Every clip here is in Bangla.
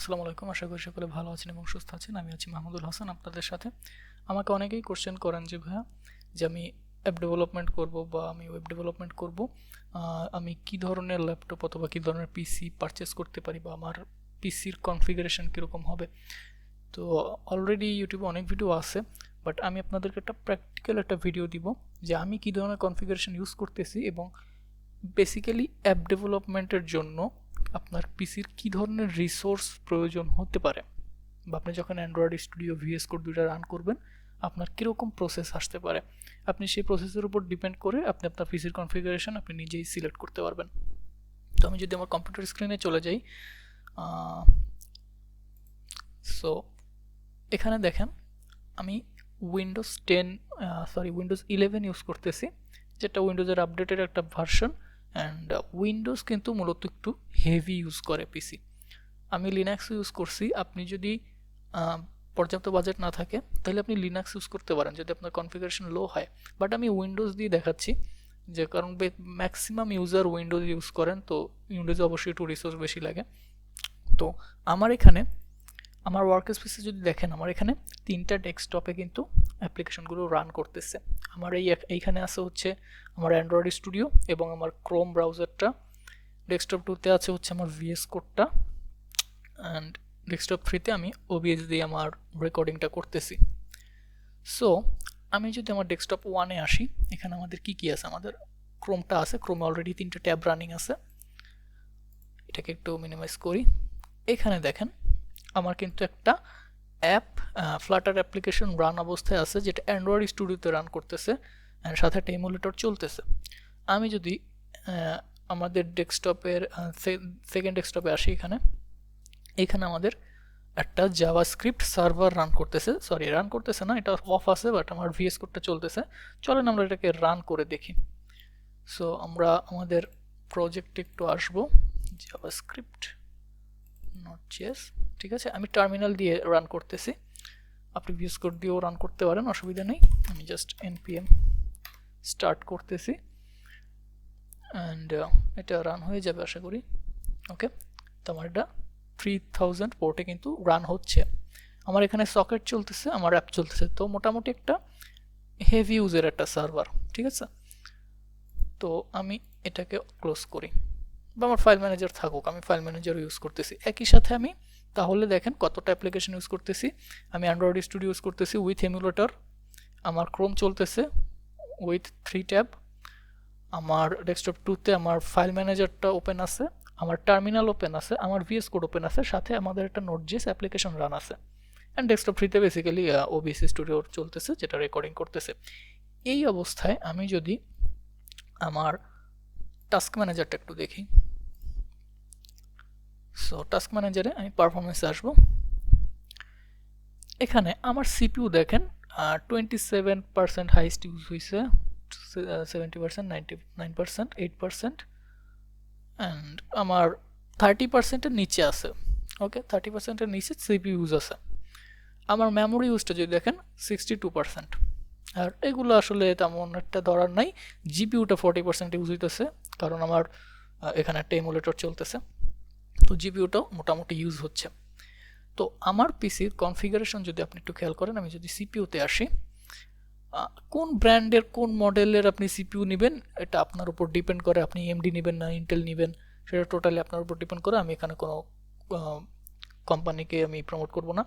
আসসালামু আলাইকুম। আশা করি সকলে ভালো আছেন এবং সুস্থ আছেন। আমি আছি মাহমুদুল হাসান আপনাদের সাথে। আমাকে অনেকেই কোশ্চেন করেন যে, ভাইয়া, যে আমি অ্যাপ ডেভেলপমেন্ট করব বা আমি ওয়েব ডেভেলপমেন্ট করব আমি কি ধরনের ল্যাপটপ অথবা কী ধরনের পিসি পারচেস করতে পারি বা আমার পিসির কনফিগারেশন কীরকম হবে? তো অলরেডি ইউটিউবে অনেক ভিডিও আছে বাট আমি আপনাদেরকে একটা প্র্যাকটিক্যাল একটা ভিডিও দিব যে, আমি কী ধরনের কনফিগারেশন ইউজ করতেছি এবং বেসিক্যালি অ্যাপ ডেভেলপমেন্টের জন্য আপনার পিসির কী ধরনের রিসোর্স প্রয়োজন হতে পারে? বা আপনি যখন অ্যান্ড্রয়েড স্টুডিও ভিএস কোড দুইটা রান করবেন, আপনার কীরকম প্রসেস আসতে পারে? আপনি সেই প্রসেসের উপর ডিপেন্ড করে আপনি আপনার পিসির কনফিগারেশন আপনি নিজেই সিলেক্ট করতে পারবেন। তো আমি যদি আমার কম্পিউটার স্ক্রিনে চলে যাই সো এখানে দেখেন, আমি Windows ten sorry Windows eleven use করতেছি, যেটা উইন্ডোজের আপডেটেড একটা ভার্সন অ্যান্ড উইন্ডোজ কিন্তু মূলত একটু হেভি ইউজ করে পিসি আমি লিনাক্স ইউজ করছি। আপনি যদি পর্যাপ্ত বাজেট না থাকে, তাহলে আপনি লিনাক্স ইউজ করতে পারেন যদি আপনার কনফিগারেশন লো হয়। বাট আমি উইন্ডোজ দিয়ে দেখাচ্ছি, যে কারণ ম্যাক্সিমাম ইউজার উইন্ডোজ ইউজ করেন, তো উইন্ডোজে অবশ্যই একটু রিসোর্স বেশি লাগে। তো আমার এখানে, আমার ওয়ার্ক স্পেসে যদি দেখেন, আমার এখানে তিনটা ডেস্কটপে কিন্তু অ্যাপ্লিকেশনগুলো রান করতেছে। আমার এই এইখানে আছে হচ্ছে আমার অ্যান্ড্রয়েড স্টুডিও এবং আমার ক্রোম ব্রাউজারটা ডেস্কটপ টুতে আছে হচ্ছে আমার ভিএস কোডটা অ্যান্ড ডেস্কটপ থ্রিতে আমি ওবিএস দিয়ে আমার রেকর্ডিংটা করতেছি। সো আমি যদি আমার ডেস্কটপ ওয়ানে আসি, এখানে আমাদের কি কি আছে? আমাদের ক্রোমটা আছে। ক্রোমে অলরেডি তিনটে ট্যাব রানিং আছে। এটাকে একটু মিনিমাইজ করি। এখানে দেখেন, আমার কিন্তু একটা অ্যাপ ফ্লাটার অ্যাপ্লিকেশন রান অবস্থায় আছে, যেটা অ্যান্ড্রয়েড স্টুডিওতে রান করতেছে সাথে একটা এমুলেটর চলতেছে। আমি যদি আমাদের ডেস্কটপের সেকেন্ড ডেস্কটপে আসি এখানে এখানে আমাদের একটা জাভা স্ক্রিপ্ট সার্ভার রান করতেছে। সরি রান করতেছে না, এটা অফ আছে বাট আমার ভিএস কোডটা চলতেছে। চলেন আমরা এটাকে রান করে দেখি। সো আমরা আমাদের প্রজেক্টে একটু আসব জাভা স্ক্রিপ্ট নট ঠিক আছে। আমি টার্মিনাল দিয়ে রান করতেছি। আপনি ভিএস কোড দিয়েও রান করতে পারেন, অসুবিধা নেই। আমি জাস্ট এনপিএম স্টার্ট করতেছি। অ্যান্ড এটা রান হয়ে যাবে আশা করি। ওকে তো আমার এটা থ্রি থাউজেন্ড পোর্টে কিন্তু রান হচ্ছে। আমার এখানে সকেট চলতেছে, আমার অ্যাপ চলতেছে। তো মোটামুটি একটা হেভি ইউজের একটা সার্ভার ঠিক আছে? তো আমি এটাকে ক্লোজ করি। বা আমার ফাইল ম্যানেজার থাকুক, আমি ফাইল ম্যানেজার ইউজ করতেছি। একই সাথে আমি তাহলে দেখেন কতটা অ্যাপ্লিকেশন ইউজ করতেছি। আমি অ্যান্ড্রয়েড স্টুডিও ইউজ করতেছি উইথ এমুলেটর আমার ক্রোম চলতেছে উইথ থ্রি ট্যাব আমার ডেস্কটপ টুতে আমার ফাইল ম্যানেজারটা ওপেন আছে। আমার টার্মিনাল ওপেন আছে। আমার ভিএস কোড ওপেন আছে। সাথে আমাদের একটা নোট জিএস অ্যাপ্লিকেশন রান আছে অ্যান্ড ডেস্কটপ ফ্রিতে বেসিক্যালি ওবিসি স্টুডিও চলতেছে, যেটা রেকর্ডিং করতেছে। এই অবস্থায় আমি যদি আমার টাস্ক ম্যানেজারটা একটু দেখি। সো টাস্ক ম্যানেজারে আমি পারফরমেন্সে আসব। এখানে আমার সিপিউ দেখেন twenty seven percent highest use হয়েছে seventy percent ninety nine percent eight percent and আমার থার্টি পার্সেন্টের নিচে আছে। ওকে থার্টি পার্সেন্টের নিচে সিপি ইউজ আছে। আমার মেমোরি ইউজটা যদি দেখেন সিক্সটি টু পার্সেন্ট আর এগুলো আসলে তেমন একটা ধরার নাই জিপিউটা ফর্টি পার্সেন্ট ইউজ হইতেছে, কারণ আমার এখানে একটা এমুলেটর চলতেছে। তো জিপিউটাও মোটামুটি ইউজ হচ্ছে। তো আমার পিসির কনফিগারেশন যদি আপনি একটু খেয়াল করেন, আমি যদি সিপিউতে আসি কোন ব্র্যান্ডের, কোন মডেলের আপনি সিপিউ নেবেন, এটা আপনার উপর ডিপেন্ড করে। আপনি এমডি নেবেন না ইন্টেল নেবেন, সেটা টোটালি আপনার উপর ডিপেন্ড করে। আমি এখানে কোনো কোম্পানিকে আমি প্রমোট করব না।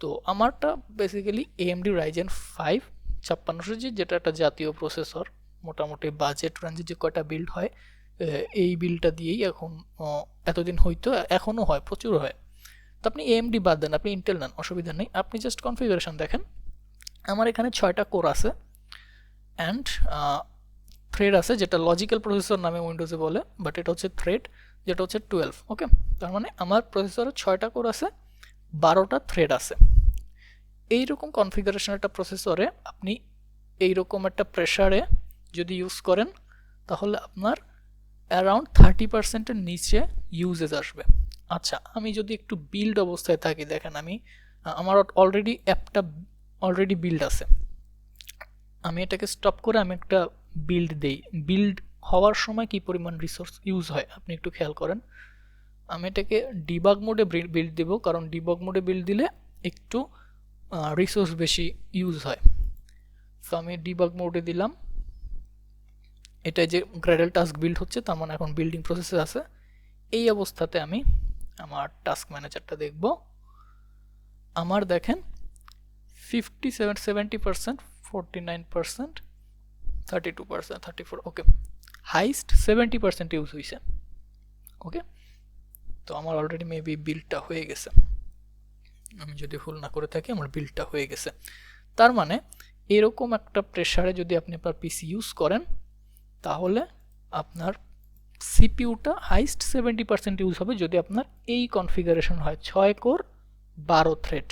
তো আমারটা বেসিক্যালি এএমডি রাইজেন ফাইভ ছাপ্পান্নশো জি যেটা একটা জাতীয় প্রসেসর মোটামুটি বাজেট রেঞ্জে যে কয়টা বিল্ড হয় এই বিলটা দিয়েই এখন এতদিন হয়তো এখনও হয়, প্রচুর হয়। তো আপনি এএমডি বাদ দেন, আপনি ইন্টেল নেন, অসুবিধা নেই। আপনি জাস্ট কনফিগারেশন দেখেন। আমার এখানে ছয়টা কোর আছে অ্যান্ড থ্রেড আছে, যেটা লজিক্যাল প্রসেসর নামে উইন্ডোজে বলে বাট এটা হচ্ছে থ্রেড যেটা হচ্ছে টুয়েলভ ওকে তার মানে আমার প্রসেসরে ছয়টা কোর আছে, বারোটা থ্রেড আছে। এইরকম কনফিগারেশন একটা প্রসেসরে আপনি এইরকম একটা প্রেশারে যদি ইউজ করেন, তাহলে আপনার অ্যারাউন্ড থার্টি পার্সেন্টের নিচে ইউজেজ আসবে। আচ্ছা আমি যদি একটু বিল্ড অবস্থায় থাকি, দেখেন আমি আমার অলরেডি অ্যাপটা অলরেডি বিল্ড আছে। আমি এটাকে স্টপ করে আমি একটা বিল্ড দেই। বিল্ড হওয়ার সময় কি পরিমাণ রিসোর্স ইউজ হয়, আপনি একটু খেয়াল করেন। আমি এটাকে ডিবাগ মোডে বিল্ড দিব, কারণ ডিবাগ মোডে বিল্ড দিলে একটু রিসোর্স বেশি ইউজ হয়। সো আমি ডিবাগ মোডে দিলাম। এটা যে গ্রেডাল টাস্ক বিল্ড হচ্ছে, তার মানে এখন বিল্ডিং প্রসেসে আছে। এই অবস্থাতে আমি আমার টাস্ক ম্যানেজারটা দেখব। আমার দেখেন fifty seven seventy percent forty nine percent thirty two percent thirty four okay highest seventy percent use হয়েছে ওকে তো আমার অলরেডি মেবি বিলটা হয়ে গেছে। আমি যদি ভুল না করে থাকি, আমার বিলটা হয়ে গেছে। তার মানে এরকম একটা প্রেশারে যদি আপনি আপনার পিসি ইউজ করেন তাহলে আপনার সিপিউটা হাইস্ট সেভেন্টি পার্সেন্ট ইউজ হবে যদি আপনার এই কনফিগারেশন হয়। ছয় কোর, বারো থ্রেড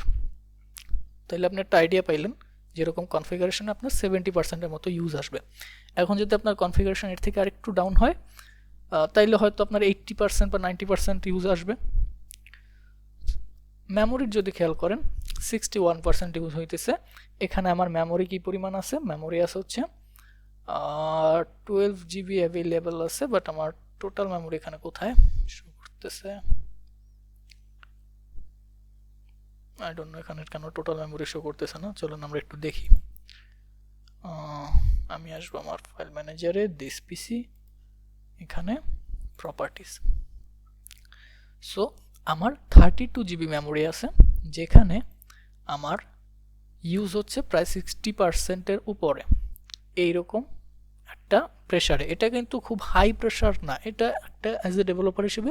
তাহলে আপনি একটা আইডিয়া পাইলেন যেরকম কনফিগারেশনে আপনার সেভেন্টি পার্সেন্টের মতো ইউজ আসবে। এখন যদি আপনার কনফিগারেশন এর থেকে আরেকটু ডাউন হয় তাইলে হয়তো আপনার এইট্টি পার্সেন্ট বা নাইনটি পার্সেন্ট ইউজ আসবে। মেমোরির যদি খেয়াল করেন সিক্সটি ওয়ান পার্সেন্ট ইউজ হইতেছে। এখানে আমার মেমোরি কী পরিমাণ আছে? মেমোরি আছে হচ্ছে টুয়েলভ জিবি অ্যাভেলেবেল আছে বাট আমার টোটাল মেমোরি এখানে কোথায়? শো করতেছে। আই ডোন্ট নো এখানে কেন টোটাল মেমোরি শো করতেছে না। চলুন আমরা একটু দেখি। আমি আসব আমার ফাইল ম্যানেজারে দিস পিসি এখানে প্রপার্টিস সো আমার থার্টি টু জিবি মেমোরি আছে, যেখানে আমার ইউজ হচ্ছে প্রায় সিক্সটি পার্সেন্টের উপরে। এইরকম একটা প্রেশারে এটা কিন্তু খুব হাই প্রেশার না। এটা একটা অ্যাজ এ ডেভেলপার হিসেবে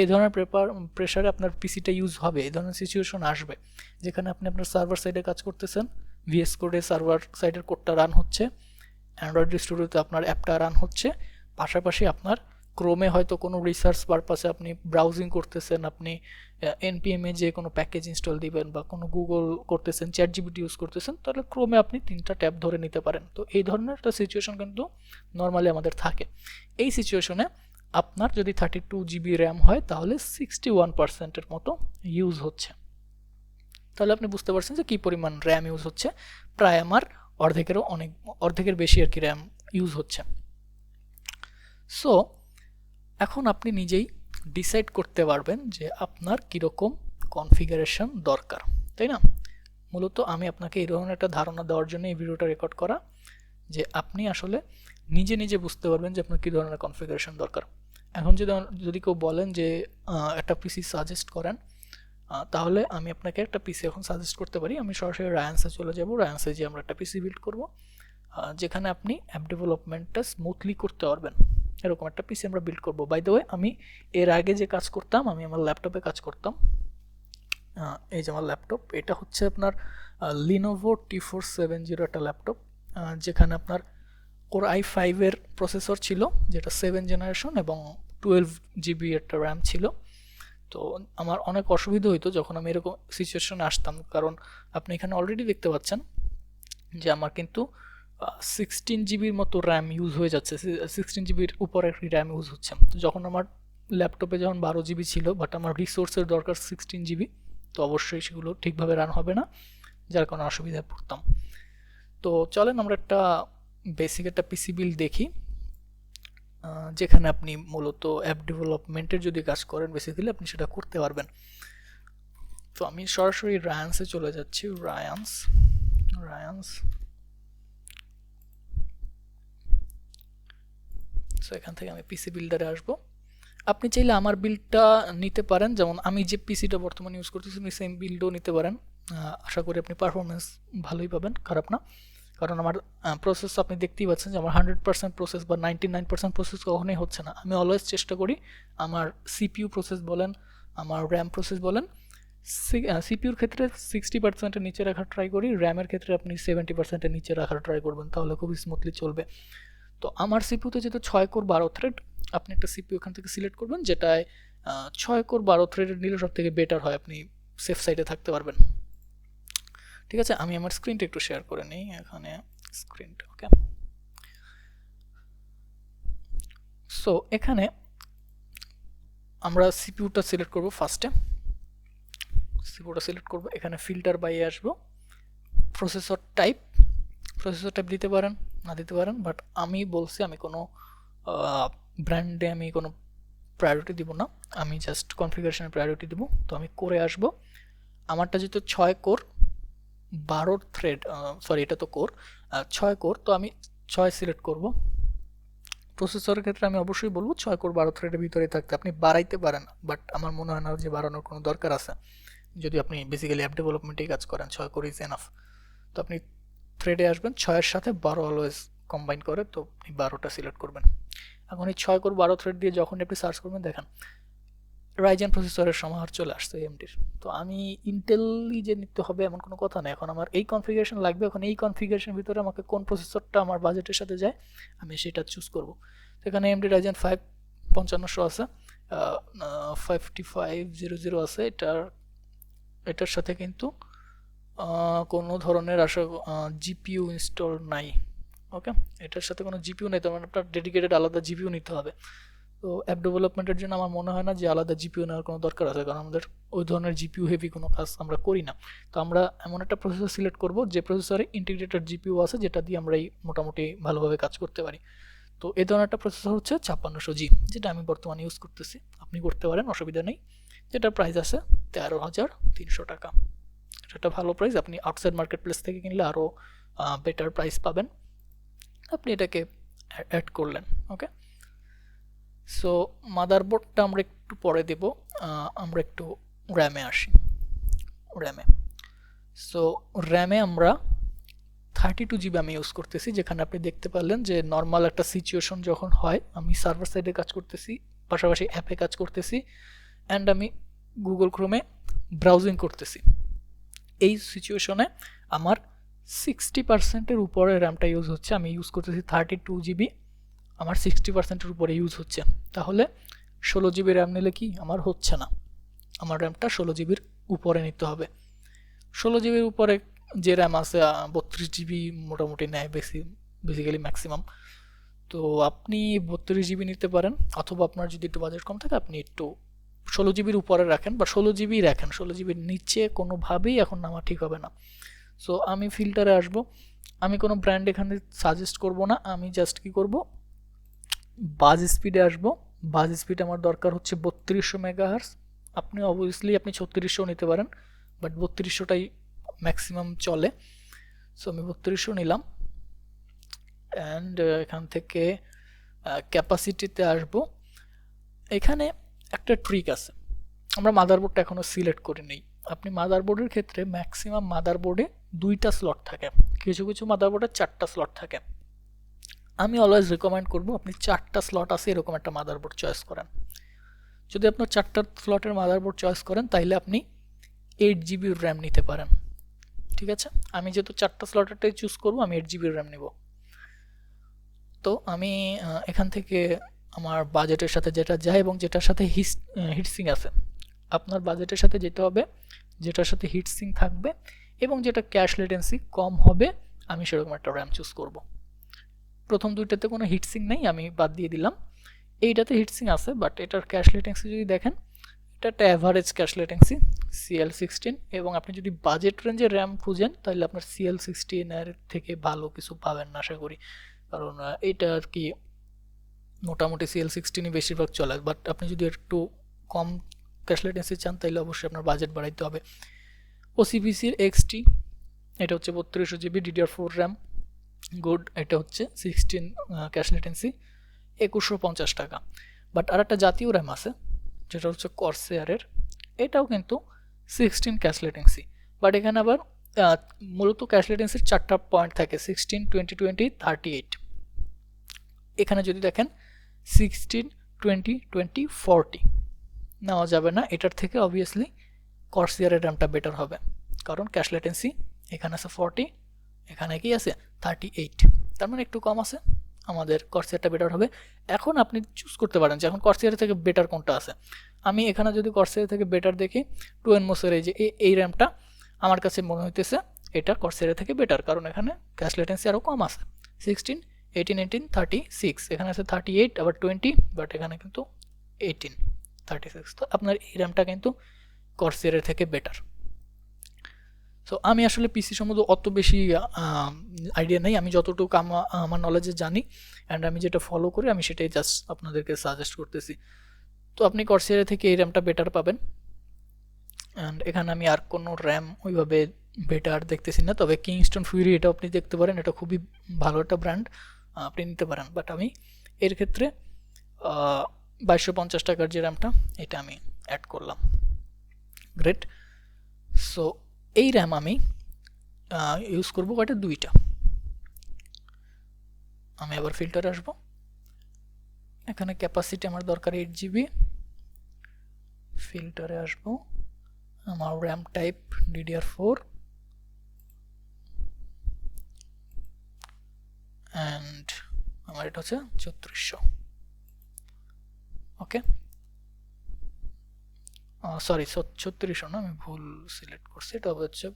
এই ধরনের প্রেপার প্রেশারে আপনার পিসিটা ইউজ হবে। এই ধরনের সিচুয়েশন আসবে। যেখানে আপনি আপনার সার্ভার সাইডে কাজ করতেছেন। ভিএস কোডে সার্ভার সাইডের কোডটা রান হচ্ছে। অ্যান্ড্রয়েড স্টুডিওতে আপনার অ্যাপটা রান হচ্ছে। পাশাপাশি আপনার ক্রোমে হয়তো কোনো রিসার্চ পারপাসে আপনি ব্রাউজিং করতেছেন। আপনি এনপিএমে যে কোনো প্যাকেজ ইনস্টল দিবেন বা কোনো গুগল করতেছেন চ্যাট জিবিটি ইউজ করতেছেন, তাহলে ক্রোমে আপনি তিনটা ট্যাব ধরে নিতে পারেন। তো এই ধরনের একটা সিচুয়েশন কিন্তু নর্মালি আমাদের থাকে। এই সিচুয়েশনে আপনার যদি থার্টি টু জিবি র্যাম হয়, তাহলে সিক্সটি ওয়ান পার্সেন্টের মতো ইউজ হচ্ছে। তাহলে আপনি বুঝতে পারছেন যে কী পরিমাণ র্যাম ইউজ হচ্ছে। প্রায় আমার অর্ধেকেরও অনেক, অর্ধেকের বেশি আর কি র্যাম ইউজ হচ্ছে। সো এখন আপনি নিজেই ডিসাইড করতে পারবেন যে আপনার কীরকম কনফিগারেশন দরকার, তাই না? মূলত আমি আপনাকে এই ধরনের একটা ধারণা দেওয়ার জন্য এই ভিডিওটা রেকর্ড করা যে আপনি আসলে নিজে নিজে বুঝতে পারবেন যে আপনার কী ধরনের কনফিগারেশন দরকার। এখন যদি যদি কেউ বলেন যে একটা পিসি সাজেস্ট করেন তাহলে আমি আপনাকে একটা পিসি এখন সাজেস্ট করতে পারি। আমি সরাসরি রায়ান্সে চলে যাব। রায়ান্সে যে আমরা একটা পিসি বিল্ড করব যেখানে আপনি অ্যাপ ডেভেলপমেন্টটা স্মুথলি করতে পারবেন। এরকম একটা পিসি আমরা বিল্ড করব। বাই দ্য ওয়ে আমি এর আগে যে কাজ করতাম, আমি আমার ল্যাপটপে কাজ করতাম। এই যে আমার ল্যাপটপ এটা হচ্ছে আপনার Lenovo T four seven zero একটা ল্যাপটপ যেখানে আপনার ওর আই ফাইভের প্রসেসর ছিল, যেটা সেভেন জেনারেশন এবং টুয়েলভ জিবি একটা র্যাম ছিল। তো আমার অনেক অসুবিধা হইতো যখন আমি এরকম সিচুয়েশনে আসতাম। কারণ আপনি এখানে অলরেডি দেখতে পাচ্ছেন যে আমার কিন্তু সিক্সটিন জিবির মতো র্যাম ইউজ হয়ে যাচ্ছে। সিক্সটিন জিবির উপরে একটি র্যাম ইউজ হচ্ছে। তো যখন আমার ল্যাপটপে যখন বারো জিবি ছিল বাট আমার রিসোর্সের দরকার সিক্সটিন জিবি তো অবশ্যই সেগুলো ঠিকভাবে রান হবে না, যার কারণে অসুবিধায় পড়তাম। তো চলেন আমরা একটা বেসিক একটা পিসি বিল দেখি যেখানে আপনি মূলত অ্যাপ ডেভেলপমেন্টের যদি কাজ করেন বেসিক্যালি আপনি সেটা করতে পারবেন। তো আমি সরাসরি রায়ান্সে চলে যাচ্ছি। রায়ান্স রায়ান্স সো এখান থেকে আমি পিসি বিল্ডারে আসব। আপনি চাইলে আমার বিল্ডটা নিতে পারেন, যেমন আমি যে পিসিটা বর্তমানে ইউজ করতেছি, আপনি সেম বিল্ডও নিতে পারেন। আশা করি আপনি পারফরমেন্স ভালোই পাবেন, খারাপ না। কারণ আমার প্রসেস আপনি দেখতেই পাচ্ছেন যে আমার হান্ড্রেড পার্সেন্ট প্রসেস বা নাইনটি নাইন পার্সেন্ট প্রসেস কখনোই হচ্ছে না। আমি অলওয়েজ চেষ্টা করি আমার সিপিইউ প্রসেস বলেন, আমার র্যাম প্রসেস বলেন সিপিউর ক্ষেত্রে সিক্সটি পার্সেন্টের নিচে রাখার ট্রাই করি র্যামের ক্ষেত্রে আপনি সেভেন্টি পার্সেন্টের নিচে রাখার ট্রাই করবেন, তাহলে খুবই স্মুথলি চলবে। তো আমার সিপিউতে যেহেতু ছয় কোর বারো থ্রেড আপনি একটা সিপিউ এখান থেকে সিলেক্ট করবেন, যেটায় ছয় কোর বারো থ্রেডের নিলে সব থেকে বেটার হয়, আপনি সেফ সাইডে থাকতে পারবেন। ঠিক আছে, আমি আমার স্ক্রিনটা একটু শেয়ার করে নিই, এখানে স্ক্রিনটা ওকে সো এখানে আমরা সিপিউটা সিলেক্ট করব ফার্স্টে সিপিউটা সিলেক্ট করব, এখানে ফিল্টার বাইয়ে আসব। প্রসেসর টাইপ প্রসেসর টাইপ দিতে পারেন। না দিতে পারেন বাট আমি বলছি আমি কোনো ব্র্যান্ডে আমি কোনো প্রায়োরিটি দিব না। আমি জাস্ট কনফিগারেশনের প্রায়োরিটি দিব। তো আমি করে আসব। আমারটা যেহেতু ছয় কোর বারোর থ্রেড সরি এটা তো কোর ছয় কোর তো আমি ছয় সিলেক্ট করব। প্রসেসরের ক্ষেত্রে আমি অবশ্যই বলব, ছয় কোর বারো থ্রেডের ভিতরে থাকতে। আপনি বাড়াইতে পারেন বাট আমার মনে হয় না যে বাড়ানোর কোনো দরকার আছে। যদি আপনি বেসিক্যালি অ্যাপ ডেভেলপমেন্টেই কাজ করেন, ছয় কোর ইজ এনাফ তো আপনি থ্রেডে আসবেন, ছয়ের সাথে বারো অলওয়েজ কম্বাইন করে তো এই বারোটা সিলেক্ট করবেন। এখন এই ছয় কোর বারো থ্রেড দিয়ে যখন আপনি সার্চ করবেন, দেখেন রাইজেন প্রসেসরের সমাহার চলে আসছে এমডির তো আমি ইন্টেলই যে নিতে হবে এমন কোনো কথা নেই। এখন আমার এই কনফিগারেশন লাগবে, এখন এই কনফিগারেশনের ভিতরে আমাকে কোন প্রসেসরটা আমার বাজেটের সাথে যায়, আমি সেটা চুজ করব। তো এখানে এমডি রাইজেন ফাইভ পঞ্চান্নশো আছে ফাইভটি ফাইভ জিরো জিরো আছে, এটার এটার সাথে কিন্তু কোনো ধরনের আসা জিপিউ ইনস্টল নাই ওকে এটার সাথে কোনো জিপিউ নেই তো মানে আপনার ডেডিকেটেড আলাদা জিপিউ নিতে হবে। তো অ্যাপ ডেভেলপমেন্টের জন্য আমার মনে হয় না যে আলাদা জিপিউ নেওয়ার কোনো দরকার আছে, কারণ আমাদের ওই ধরনের জিপিউ হেভি কোনো কাজ আমরা করি না। তো আমরা এমন একটা প্রসেসর সিলেক্ট করব, যে প্রসেসরে ইন্টিগ্রেটেড জিপিউ আছে, যেটা দিয়ে আমরা এই মোটামুটি ভালোভাবে কাজ করতে পারি। তো এই ধরনের একটা প্রসেসর হচ্ছে ছাপ্পান্নশো জি যেটা আমি বর্তমানে ইউজ করতেছি। আপনি করতে পারেন, অসুবিধা নেই। যেটার প্রাইস আছে তেরো হাজার তিনশো টাকা। এটা ভালো প্রাইস আপনি আউটসাইড মার্কেট প্লেস থেকে কিনলে আরও বেটার প্রাইস পাবেন। আপনি এটাকে অ্যাড করলেন ওকে সো মাদারবোর্ডটা আমরা একটু পরে দেব আমরা একটু র্যামে আসি র্যামে সো র্যামে আমরা থার্টি টু জিবি আমি ইউজ করতেছি, যেখানে আপনি দেখতে পারলেন যে নর্মাল একটা সিচুয়েশন যখন হয়, আমি সার্ভার সাইডে কাজ করতেছি, পাশাপাশি অ্যাপে কাজ করতেছি অ্যান্ড আমি গুগল ক্রোমে ব্রাউজিং করতেছি। এই সিচুয়েশনে আমার সিক্সটি পার্সেন্টের উপরে র্যামটা ইউজ হচ্ছে। আমি ইউজ করতেছি থার্টি টু জিবি আমার সিক্সটি পার্সেন্টের উপরে ইউজ হচ্ছে। তাহলে ষোলো জিবি র্যাম নিলে কি? আমার হচ্ছে না। আমার র্যামটা ষোলো জিবির উপরে নিতে হবে। ষোলো জিবির উপরে যে র্যাম আছে বত্রিশ জিবি মোটামুটি নেয় বেশি বেসিক্যালি ম্যাক্সিমাম তো আপনি বত্রিশ জিবি নিতে পারেন। অথবা আপনার যদি একটু বাজেট কম থাকে, আপনি একটু ষোলো জিবির উপরে রাখেন বা ষোলো জিবি রাখেন, ষোলো জিবির নিচে কোনোভাবেই এখন নামা ঠিক হবে না। সো আমি ফিল্টারে আসব। আমি কোনো ব্র্যান্ড এখানে সাজেস্ট করব না। আমি জাস্ট কি করব? বাজ স্পিডে আসব। বাজ স্পিড আমার দরকার হচ্ছে বত্রিশশো মেগাহার্স আপনি অবভিয়াসলি আপনি ছত্রিশশো নিতে পারেন বাট বত্রিশশোটাই ম্যাক্সিমাম চলে। সো আমি বত্রিশশো নিলাম। অ্যান্ড এখান থেকে ক্যাপাসিটিতে আসব। এখানে একটা ট্রিক আছে। আমরা মাদারবোর্ডটা এখনও সিলেক্ট করে নিই আপনি মাদারবোর্ডের ক্ষেত্রে ম্যাক্সিমাম মাদারবোর্ডে দুইটা স্লট থাকে। কিছু কিছু মাদারবোর্ডে চারটা স্লট থাকে। আমি অলওয়েজ রেকমেন্ড করব আপনি চারটা স্লট আছে এরকম একটা মাদারবোর্ড চয়েস করেন। যদি আপনার চারটা স্লটের মাদারবোর্ড চয়েস করেন, তাইলে আপনি এইট জিবির র্যাম নিতে পারেন। ঠিক আছে? আমি যেহেতু চারটা স্লটেরটাই চুজ করব, আমি এইট জিবির র্যাম নেব। তো আমি এখান থেকে আমার বাজেটের সাথে যেটা যায় এবং যেটার সাথে হিস হিটসিং আছে। আপনার বাজেটের সাথে যেতে হবে, যেটার সাথে হিটসিং থাকবে এবং যেটা ক্যাশ লেটেন্সি কম হবে, আমি সেরকম একটা র্যাম চুজ করব। প্রথম দুইটাতে কোনো হিটসিং নেই, আমি বাদ দিয়ে দিলাম। এইটাতে হিটসিং আছে বাট এটার ক্যাশ লেটেন্সি যদি দেখেন এটা একটা average cache latency CL sixteen এবং আপনি যদি বাজেট রেঞ্জে র্যাম খুঁজেন, তাহলে আপনার সিএল সিক্সটিনের থেকে ভালো কিছু পাবেন না, আশা করি। কারণ এটা আর কি মোটামুটি সিএল সিক্সটিনই বেশিরভাগ চলে বাট আপনি যদি একটু কম ক্যাশ লেটেন্সি চান, তাহলে অবশ্যই আপনার বাজেট বাড়াইতে হবে। ওসিবিসির এক্সটি এটা হচ্ছে বত্রিশশো GB DDR four RAM good এটা হচ্ছে সিক্সটিন ক্যাশ লেটেন্সি একুশশো পঞ্চাশ টাকা। বাট আর একটা জাতীয় র্যাম আছে, যেটা হচ্ছে কর্সেয়ারের এটাও কিন্তু সিক্সটিন ক্যাশ লেটেন্সি বাট এখানে আবার মূলত ক্যাশ লেটেন্সির চারটা পয়েন্ট থাকে sixteen twenty twenty thirty eight এখানে যদি দেখেন সিক্সটিন টোয়েন্টি টোয়েন্টি ফোরটি নেওয়া যাবে না। এটার থেকে অবভিয়াসলি কর্সিয়ারের র্যামটা বেটার হবে। কারণ ক্যাশ লেটেন্সি এখানে আছে ফর্টি এখানে কি আছে? থার্টি এইট তার মানে একটু কম আছে। আমাদের কর্সিয়ারটা বেটার হবে। এখন আপনি চুজ করতে পারেন যে এখন কর্সিয়ার থেকে বেটার কোনটা আছে। আমি এখানে যদি কর্সিয়ার থেকে বেটার দেখি টু এন মোসের এই যে এই র্যামটা আমার কাছে মনে হইতেছে, এটা কর্সিয়ার থেকে বেটার কারণ এখানে ক্যাশ লেটেন্সি আরও কম আছে। Sixteen eighteen eighteen thirty six এখানে আছে থার্টি এইট আবার টোয়েন্টি বাট এখানে কিন্তু এইটিন থার্টি সিক্স তো আপনার এই র্যামটা কিন্তু কর্সিয়ারের থেকে বেটার সো আমি আসলে পিসি সম্বন্ধে অত বেশি আইডিয়া নেই। আমি যতটুকু আমার নলেজে জানি অ্যান্ড আমি যেটা ফলো করি, আমি সেটাই জাস্ট আপনাদেরকে সাজেস্ট করতেছি। তো আপনি কর্সিয়ারে থেকে এই র্যামটা বেটার পাবেন। অ্যান্ড এখানে আমি আর কোনো র্যাম ওইভাবে বেটার দেখতেছি না। তবে কিংস্টন ফিউরি এটা আপনি দেখতে পারেন। এটা খুবই ভালো একটা ব্র্যান্ড আপনি নিতে পারেন। বাট আমি এর ক্ষেত্রে বাইশশো পঞ্চাশ টাকার যে র্যামটা, এটা আমি অ্যাড করলাম। গ্রেট সো এই র্যাম আমি ইউজ করব কয়টা? দুইটা। আমি আবার ফিল্টার আসব। এখানে ক্যাপাসিটি আমার দরকার এইট জিবি ফিল্টারে আসব। আমার RAM type DDR four and আমার এটা হচ্ছে চৌত্রিশশো। ওকে সরি ছত্রিশশো না, আমি ভুল সিলেক্ট করছি। এটা হবে হচ্ছে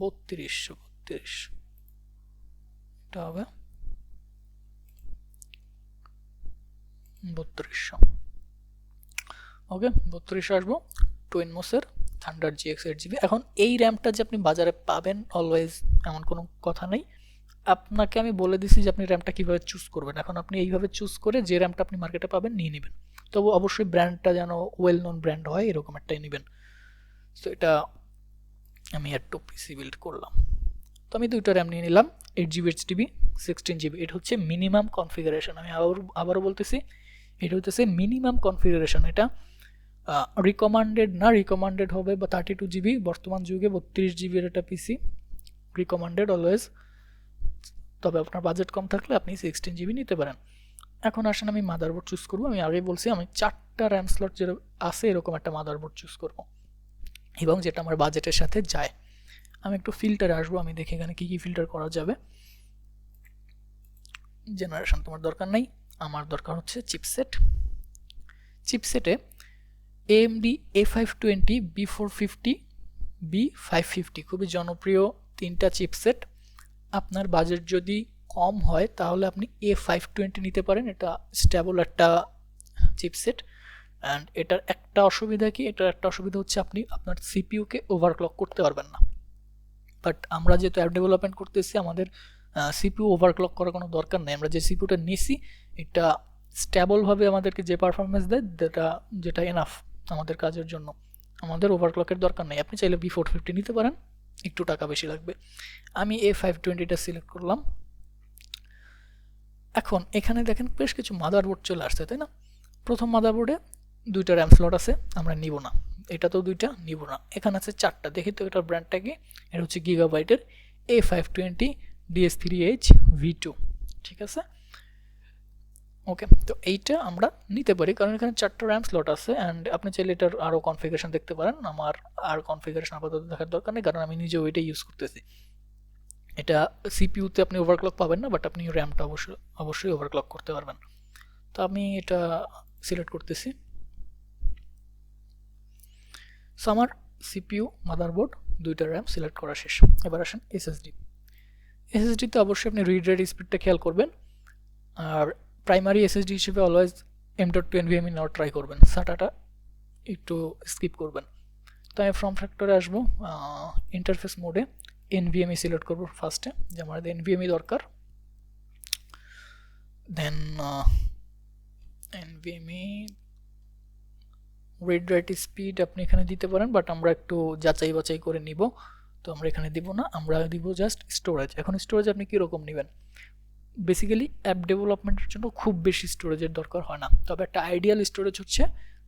বত্রিশশো, বত্রিশ। এটা হবে বত্রিশশো। ওকে বত্রিশশো আসব। টুইন মোসের থান্ডার জিএক্স এইট জিবি এখন এই র্যামটা যে আপনি বাজারে পাবেন অলওয়েজ এমন কোনো কথা নেই। আপনাকে আমি বলে দিছি যে আপনি র্যামটা কীভাবে চুজ করবেন। এখন আপনি এইভাবে চুজ করে যে র্যামটা আপনি মার্কেটে পাবেন নিয়ে নেবেন। তবু অবশ্যই ব্র্যান্ডটা যেন ওয়েল নোন ব্র্যান্ড হয়, এরকম একটাই নেবেন। সো এটা আমি একটু পিসি বিল্ড করলাম। তো আমি দুইটা র্যাম নিয়ে নিলাম এইট জিবি এইচ ডিবি সিক্সটিন জিবি এটা হচ্ছে মিনিমাম কনফিগারেশন আমি আবার, আবারও বলতেছি, এটা হচ্ছে মিনিমাম কনফিগারেশন এটা রিকমান্ডেড না রিকমান্ডেড হবে, বা থার্টি টু জিবি বর্তমান যুগে বত্রিশ জিবির একটা পিসি রিকমান্ডেড অলওয়েজ তবে আপনার বাজেট কম থাকলে আপনি সিক্সটিন জিবি নিতে পারেন। এখন আসেন, আমি মাদারবোর্ড চুজ করব। আমি আগেই বলছি, আমি চারটা র্যাম স্লট যে আছে, এরকম একটা মাদারবোর্ড চুজ করব। এবং যেটা আমার বাজেটের সাথে যায়। আমি একটু ফিল্টারে আসব, আমি দেখি এখানে কী কী ফিল্টার করা যাবে। জেনারেশন তোমার দরকার নেই, আমার দরকার হচ্ছে chipset চিপসেটে AMD A five twenty B four fifty B five fifty খুবই জনপ্রিয় তিনটা চিপসেট আপনার বাজেট যদি কম হয়, তাহলে আপনি এ ফাইভ টোয়েন্টি নিতে পারেন। এটা স্ট্যাবল একটা চিপসেট অ্যান্ড এটার একটা অসুবিধা কি? এটার একটা অসুবিধা হচ্ছে আপনি আপনার সিপিইউকে ওভারক্লক করতে পারবেন না। বাট আমরা যেহেতু অ্যাপ ডেভেলপমেন্ট করতেছি, আমাদের সিপিউ ওভারক্লক করার কোনো দরকার নেই। আমরা যে সিপিউটা নিছি, এটা স্ট্যাবলভাবে আমাদেরকে যে পারফরমেন্স দেয়, যেটা যেটা এনাফ আমাদের কাজের জন্য। আমাদের ওভারক্লকের দরকার নেই। আপনি চাইলে বি ফোর ফিফটি নিতে পারেন। একটু টাকা বেশি লাগবে। আমি এ ফাইভ টোয়েন্টিটা সিলেক্ট করলাম। এখন এখানে দেখেন বেশ কিছু মাদারবোর্ড চলে আসছে, তাই না? প্রথম মাদারবোর্ডে দুইটা র্যাম স্লট আছে, আমরা নিব না। এটা তো দুইটা, নিব না। এখানে আছে চারটা, দেখি তো এটার ব্র্যান্ডটা কি? এটা হচ্ছে গিগাবাইটের A five twenty DS three H V two ঠিক আছে? ওকে তো এইটা আমরা নিতে পারি, কারণ এখানে চারটা র্যাম স্লট আছে অ্যান্ড আপনি চাইলে এটার আরও কনফিগারেশন দেখতে পারেন। আমার আর কনফিগারেশন আপাতত দেখার দরকার নেই, কারণ আমি নিজে ওইটা ইউজ করতেছি। এটা সিপিউতে আপনি ওভারক্লক পাবেন না বাট আপনি র্যামটা অবশ্যই অবশ্যই ওভারক্লক করতে পারবেন। তো আমি এটা সিলেক্ট করতেছি। সো আমার সিপিইউ মাদারবোর্ড দুইটা র্যাম সিলেক্ট করা শেষ। এবার আসেন এসএসডি এসএসডিতে অবশ্যই আপনি রিড রাইট স্পিডটা খেয়াল করবেন। আর প্রাইমারি এসএসডি হিসেবে always M dot two NVMe নেওয়ার ট্রাই করবেন। সাটাটা একটু স্কিপ করবেন। তো আমি ফর্ম ফ্যাক্টরে আসব ইন্টারফেস মোডে এনভিএমই সিলেক্ট করব ফার্স্টে যে আমার এনভিএমই দরকার। Then NVMe read write speed আপনি এখানে দিতে পারেন বাট আমরা একটু যাচাই বাছাই করে নিব। তো আমরা এখানে দিব না, আমরা দিব জাস্ট স্টোরেজ এখন স্টোরেজ আপনি কীরকম নেবেন? বেসিক্যালি অ্যাপ ডেভেলপমেন্টের জন্য খুব বেশি স্টোরেজের দরকার হয় না। তবে একটা আইডিয়াল স্টোরেজ হচ্ছে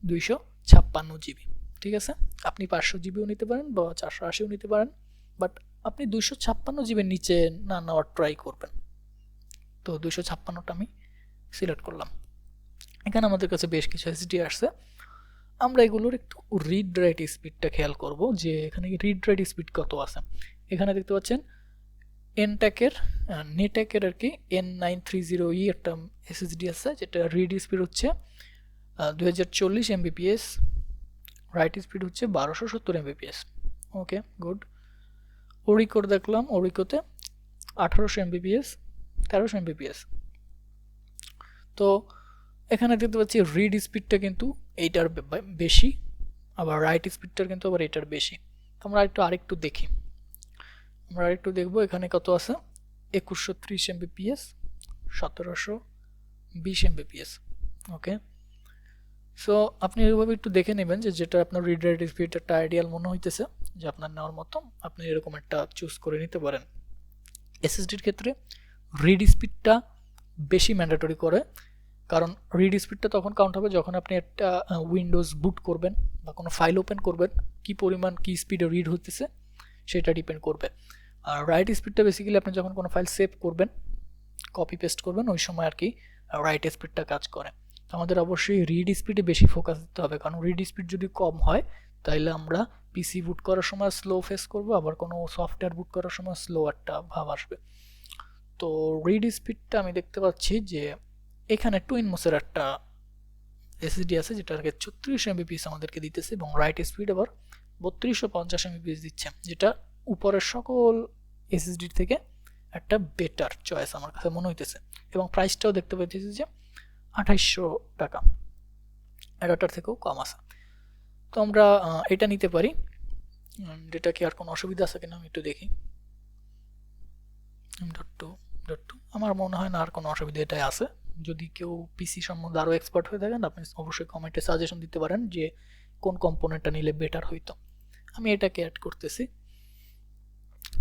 দুইশো ছাপ্পান্ন জিবি, ঠিক আছে? আপনি পাঁচশো জিবিও নিতে পারেন বা চারশো আশিও নিতে পারেন বাট আপনি দুইশো ছাপ্পান্ন জিবির নিচে না নেওয়ার ট্রাই করবেন। তো দুইশো ছাপ্পান্নটা আমি সিলেক্ট করলাম। এখানে আমাদের কাছে বেশ কিছু এসডি আসছে। আমরা এগুলোর একটু রিড রাইট স্পিডটা খেয়াল করব যে এখানে রিড রাইট স্পিড কত আছে। এখানে দেখতে পাচ্ছেন এনট্যাকের নেট্যাকের আর কি N nine three zero E একটা এসএসডি আছে, যেটা রিড স্পিড হচ্ছে দু হাজার চল্লিশ এমবিপিএস রাইট স্পিড হচ্ছে বারোশো সত্তর এমবিপিএস ওকে গুড ওরিকোর দেখলাম ওরিকোতে আঠারোশো এমবিপিএস তেরোশো এমবিপিএস তো এখানে দেখতে পাচ্ছি রিড স্পিডটা কিন্তু এইটার বেশি, আবার রাইট স্পিডটার কিন্তু আবার এটার বেশি। আমরা একটু আরেকটু দেখি। আমরা একটু দেখব এখানে কত আছে। একুশশো ত্রিশ এমবিপিএস সতেরোশো বিশ এমবিপিএস ওকে সো আপনি এভাবে একটু দেখে নেবেন যে যেটা আপনার রিড রাইট স্পিড একটা আইডিয়াল মনে হইতেছে, যে আপনার নেওয়ার মতো আপনি এরকম একটা চুজ করে নিতে পারেন। এসএসডির ক্ষেত্রে রিড স্পিডটা বেশি ম্যান্ডেটরি করে, কারণ রিড স্পিডটা তখন কাউন্ট হবে যখন আপনি একটা উইন্ডোজ বুট করবেন বা কোনো ফাইল ওপেন করবেন, কি পরিমাণ কি স্পিডে রিড হতেছে সেটা ডিপেন্ড করবে। আর রাইট স্পিডটা বেসিক্যালি আপনি যখন কোনো ফাইল সেভ করবেন কপি পেস্ট করবেন, ওই সময় আর কি রাইট স্পিডটা কাজ করে। তো আমাদের অবশ্যই রিড স্পিডে বেশি ফোকাস দিতে হবে, কারণ রিড স্পিড যদি কম হয় তাহলে আমরা পিসি বুট করার সময় স্লো ফেস করব, আবার কোনো সফটওয়্যার বুট করার সময় স্লো একটা ভাব আসবে। তো রিড স্পিডটা আমি দেখতে পাচ্ছি যে, এখানে টুইন মোসের একটা এসএসডি আছে, যেটা যেটাকে ছত্রিশ এমবিপিএস আমাদেরকে দিতেছে এবং রাইট স্পিড আবার বত্রিশশো পঞ্চাশ এমবিপিএস দিচ্ছে, যেটা উপরের সকল এসএসডির থেকে একটা বেটার চয়েস আমার কাছে মনে হইতেছে। এবং প্রাইসটাও দেখতে পাইতেছি যে আঠাইশশো টাকা। এগারোটার থেকেও কম আছে। তো আমরা এটা নিতে পারি। এটা কি আর কোনো অসুবিধা আছে কিনা আমি একটু দেখি। ডট টু ডট টু আমার মনে হয় না আর কোনো অসুবিধা এটাই আছে। যদি কেউ পিসি সম্বন্ধে আরও এক্সপার্ট হয়ে থাকেন, আপনি অবশ্যই কমেন্টে সাজেশন দিতে পারেন যে কোন কম্পোনেন্টটা নিলে বেটার হইতো। আমি এটাকে অ্যাড করতেছি।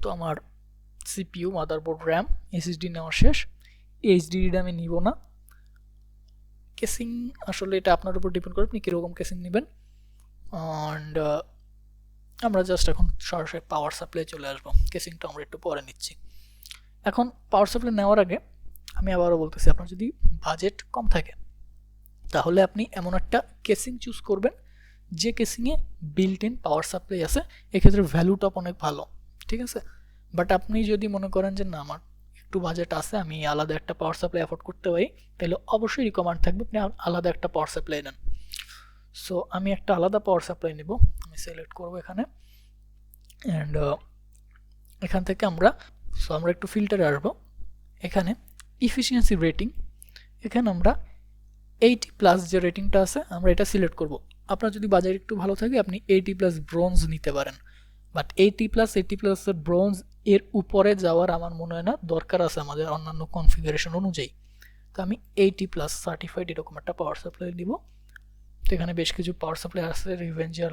তো আমার সিপিইউ মাদারবোর্ড র্যাম এসএসডি নেওয়া শেষ। এইচডিডিটা আমি নিব না। কেসিং আসলে এটা আপনার উপর ডিপেন্ড করে আপনি কীরকম কেসিং নেবেন। অ্যান্ড আমরা জাস্ট এখন সরাসরি পাওয়ার সাপ্লাই চলে আসব। কেসিংটা আমরা একটু পরে নিচ্ছি। এখন পাওয়ার সাপ্লাই নেওয়ার আগে আমি আবারও বলতেছি, আপনার যদি বাজেট কম থাকে, তাহলে আপনি এমন একটা কেসিং চুজ করবেন, যে কেসিংয়ে বিল্ট ইন পাওয়ার সাপ্লাই আছে। এক্ষেত্রে ভ্যালুটা অনেক ভালো, ঠিক আছে? বাট আপনি যদি মনে করেন যে, না, আমার একটু বাজেট আছে, আমি আলাদা একটা পাওয়ার সাপ্লাই অ্যাফোর্ড করতে পারি, তাহলে অবশ্যই রিকমান্ড থাকবে আপনি আলাদা একটা পাওয়ার সাপ্লাই নেন। সো আমি একটা আলাদা পাওয়ার সাপ্লাই নেব। আমি সিলেক্ট করব এখানে। অ্যান্ড এখান থেকে আমরা সো আমরা একটু ফিল্টারে আসব। এখানে ইফিসিয়েন্সি রেটিং এখানে আমরা এইটি প্লাস যে রেটিংটা আছে, আমরা এটা সিলেক্ট করব। আপনার যদি বাজার একটু ভালো থাকে, আপনি এইটি প্লাস ব্রোঞ্জ নিতে পারেন। বাট এইটি প্লাস এইটি প্লাসের ব্রোঞ্জ এর উপরে যাওয়ার আমার মনে হয় না দরকার আছে আমাদের অন্যান্য কনফিগারেশন অনুযায়ী। তো আমি এইটি প্লাস সার্টিফাইড এরকম একটা পাওয়ার সাপ্লাই দিব তো এখানে বেশ কিছু পাওয়ার সাপ্লাই আছে রিভেঞ্জার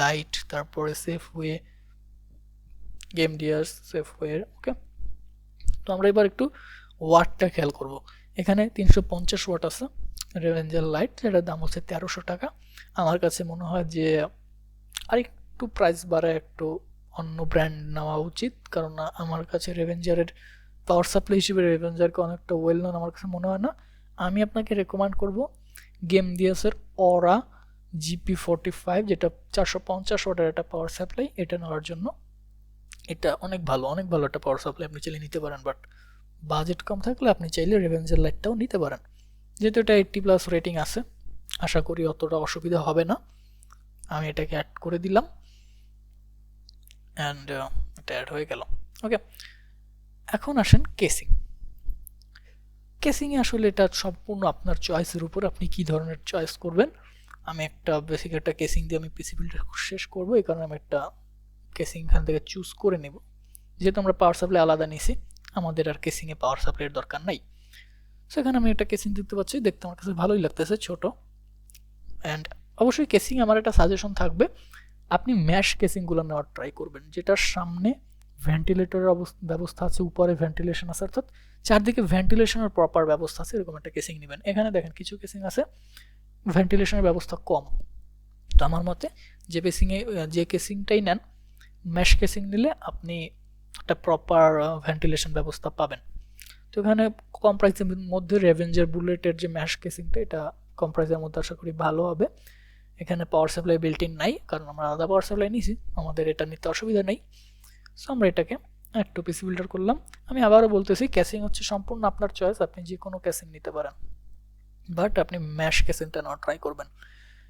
লাইট তারপরে safe way game dears safe ওয়ের ওকে তো আমরা এবার একটু ওয়াটটা খেয়াল করব। এখানে তিনশো পঞ্চাশ ওয়াট আছে রেভেঞ্জার লাইট যেটার দাম হচ্ছে তেরোশো টাকা। আমার কাছে মনে হয় যে আরেকটু প্রাইস বাড়ায়, একটু অন্য ব্র্যান্ড নেওয়া উচিত। কারণ আমার কাছে রেভেঞ্জারের পাওয়ার সাপ্লাই হিসেবে রেভেঞ্জারকে অনেকটা ওয়েল নন আমার কাছে মনে হয় না। আমি আপনাকে রেকমেন্ড করব গেম দিয়াসের অরা জিপি ফোরটি ফাইভ যেটা চারশো পঞ্চাশ ওয়াটের একটা পাওয়ার সাপ্লাই এটা নেওয়ার জন্য। এটা অনেক ভালো অনেক ভালো একটা পাওয়ার সাপ্লাই আপনি চাইলে নিতে পারেন বাট বাজেট কম থাকলে আপনি চাইলে রেভেঞ্জার লাইটটাও নিতে পারেন। যেহেতু এটা এইট্টি প্লাস রেটিং আছে, আশা করি অতটা অসুবিধা হবে না। আমি এটাকে অ্যাড করে দিলাম। অ্যান্ড এটা অ্যাড হয়ে গেল। ওকে এখন আসেন কেসিং কেসিংয়ে আসলে এটা সম্পূর্ণ আপনার চয়েসের উপর আপনি কি ধরনের চয়েস করবেন? আমি একটা বেসিক একটা কেসিং দিয়ে আমি পিসি বিল্ডার শেষ করব, এই কারণে আমি একটা কেসিং এখান থেকে চুজ করে নেব। যেহেতু আমরা পাওয়ার সাপ্লাই আলাদা নিছি আমাদের আর কেসিংয়ে পাওয়ার সাপ্লাইয়ের দরকার নাই। সেখানে আমি একটা কেসিং দেখতে পাচ্ছি, দেখতে আমার কাছে ভালোই লাগতেছে, ছোট। অ্যান্ড অবশ্যই কেসিং আমার একটা সাজেশন থাকবে আপনি ম্যাশ কেসিংগুলো নেওয়ার ট্রাই করবেন। যেটার সামনে ভেন্টিলেটরের ব্যবস্থা আছে, উপরে ভেন্টিলেশন আছে, অর্থাৎ চারদিকে ভেন্টিলেশনের প্রপার ব্যবস্থা আছে, এরকম একটা কেসিং নেবেন। এখানে দেখেন কিছু কেসিং আছে ভেন্টিলেশনের ব্যবস্থা কম। তো আমার মতে যে কেসিংয়ে যে কেসিংটাই নেন ম্যাশ কেসিং নিলে আপনি একটা প্রপার ভেন্টিলেশন ব্যবস্থা পাবেন। তো এখানে কম প্রাইসের মধ্যে রেভেঞ্জার বুলেটের যে ম্যাশ কেসিংটা এটা কম প্রাইসের মধ্যে আশা করি ভালো হবে। এখানে পাওয়ার সাপ্লাই বিল্ট ইন নাই, কারণ আমরা আলাদা পাওয়ার সাপ্লাই নিয়েছি, আমাদের এটা নিতে অসুবিধা নেই। সো আমরা এটাকে একটু পিসি বিল্ডার করলাম। আমি আবারও বলতেছি ক্যাসিং হচ্ছে সম্পূর্ণ আপনার চয়েস আপনি যে কোনো ক্যাসিং নিতে পারেন। বাট আপনি ম্যাশ ক্যাসিংটা নেওয়া ট্রাই করবেন।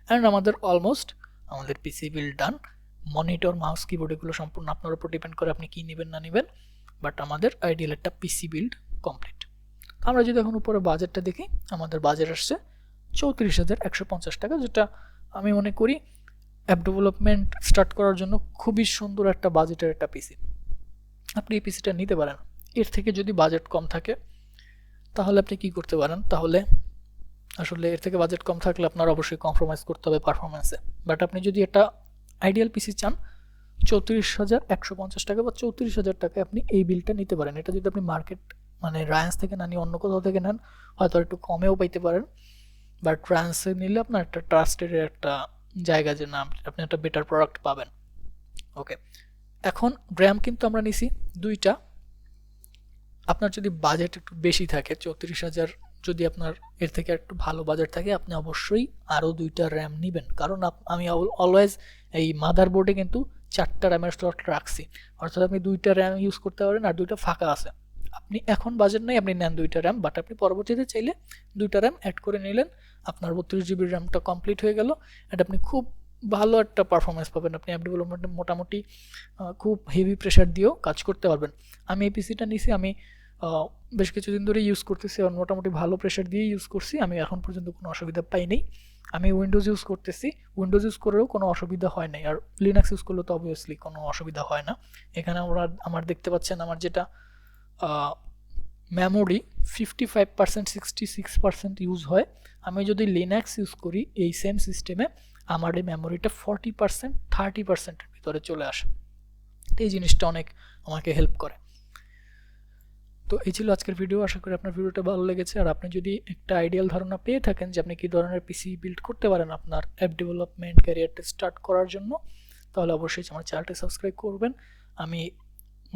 অ্যান্ড আমাদের অলমোস্ট আমাদের PC build done monitor mouse keyboard এগুলো সম্পূর্ণ আপনার উপর ডিপেন্ড করে আপনি কী নেবেন, না নেবেন। বাট আমাদের আইডিয়াল একটা পিসি বিল্ড কমপ্লিট আমরা যদি এখন উপরে বাজেটটা দেখি, আমাদের বাজেট আসছে চৌত্রিশ হাজার একশো পঞ্চাশ টাকা, যেটা আমি মনে করি অ্যাপ ডেভেলপমেন্ট স্টার্ট করার জন্য খুবই সুন্দর একটা বাজেটের একটা পিসি আপনি এই পিসিটা নিতে পারেন। এর থেকে যদি বাজেট কম থাকে, তাহলে আপনি কি করতে পারেন? তাহলে আসলে এর থেকে বাজেট কম থাকলে আপনার অবশ্যই কম্প্রোমাইজ করতে হবে পারফরমেন্সে বাট আপনি যদি একটা আইডিয়াল পিসি চান, চৌত্রিশ হাজার একশো পঞ্চাশ টাকা বা চৌত্রিশ হাজার টাকায় আপনি এই বিলটা নিতে পারেন। এটা যদি আপনি মার্কেট মানে রায়ান্স থেকে না নিয়ে অন্য কোথাও থেকে নেন, হয়তো একটু কমেও পাইতে পারেন। বাট রায়ান্সে নিলে আপনার একটা ট্রাস্টেড একটা জায়গা যে, না, আপনি একটা বেটার প্রোডাক্ট পাবেন। ওকে এখন র্যাম কিন্তু আমরা নিছি দুইটা। আপনার যদি বাজেট একটু বেশি থাকে, চৌত্রিশ হাজার যদি আপনার এর থেকে একটু ভালো বাজেট থাকে, আপনি অবশ্যই আরও দুইটা র্যাম নেবেন। কারণ আমি অলওয়েজ এই মাদার বোর্ডে কিন্তু চারটা র্যামের স্লট রাখছি। অর্থাৎ আপনি দুইটা র্যাম ইউজ করতে পারেন আর দুইটা ফাঁকা আছে। আপনি এখন বাজেট নেই, আপনি নেন দুইটা র্যাম বাট আপনি পরবর্তীতে চাইলে দুইটা র্যাম অ্যাড করে নিলেন। আপনার বত্রিশ জিবির র্যামটা কমপ্লিট হয়ে গেল এটা আপনি খুব ভালো একটা পারফরমেন্স পাবেন। আপনি অ্যাপ ডেভেলপমেন্টে মোটামুটি খুব হেভি প্রেশার দিয়েও কাজ করতে পারবেন। আমি এই পিসিটা নিছি, আমি বেশ কিছুদিন ধরে ইউজ করতেছি আর মোটামুটি ভালো প্রেশার দিয়ে ইউজ করছি। আমি এখন পর্যন্ত কোনো অসুবিধা পাইনি আমি উইন্ডোজ ইউজ করতেছি। উইন্ডোজ ইউজ করেও কোনো অসুবিধা হয় নাই। আর লিনাক্স ইউজ করলে তো অবভিয়াসলি কোনো অসুবিধা হয় না। এখানে আমরা, আমার দেখতে পাচ্ছেন আমার যেটা memory fifty five percent sixty six percent use হয়। আমি যদি লিনাক্স ইউজ করি, এই সেম সিস্টেমে আমার এই মেমোরিটা ফর্টি পার্সেন্ট থার্টি পার্সেন্টের ভিতরে চলে আসে। এই জিনিসটা অনেক আমাকে হেল্প করে। তো এই ছিল আজকের ভিডিও আশা করি আপনার ভিডিওটা ভালো লেগেছে। আর আপনি যদি একটা আইডিয়াল ধারণা পেয়ে থাকেন যে আপনি কী ধরনের পিসি বিল্ড করতে পারেন আপনার অ্যাপ ডেভেলপমেন্ট ক্যারিয়ারটা স্টার্ট করার জন্য, তাহলে অবশ্যই আমার চ্যানেলটি সাবস্ক্রাইব করবেন। আমি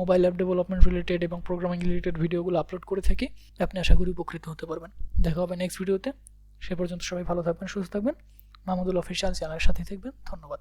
মোবাইল অ্যাপ ডেভেলপমেন্ট রিলেটেড এবং প্রোগ্রামিং রিলেটেড ভিডিওগুলো আপলোড করে থাকি, আপনি আশা করি উপকৃত হতে পারবেন। দেখা হবে নেক্সট ভিডিওতে সে পর্যন্ত সবাই ভালো থাকবেন, সুস্থ থাকবেন। মাহমুদুল অফিসিয়াল চ্যানেলের সাথে থাকবেন। ধন্যবাদ।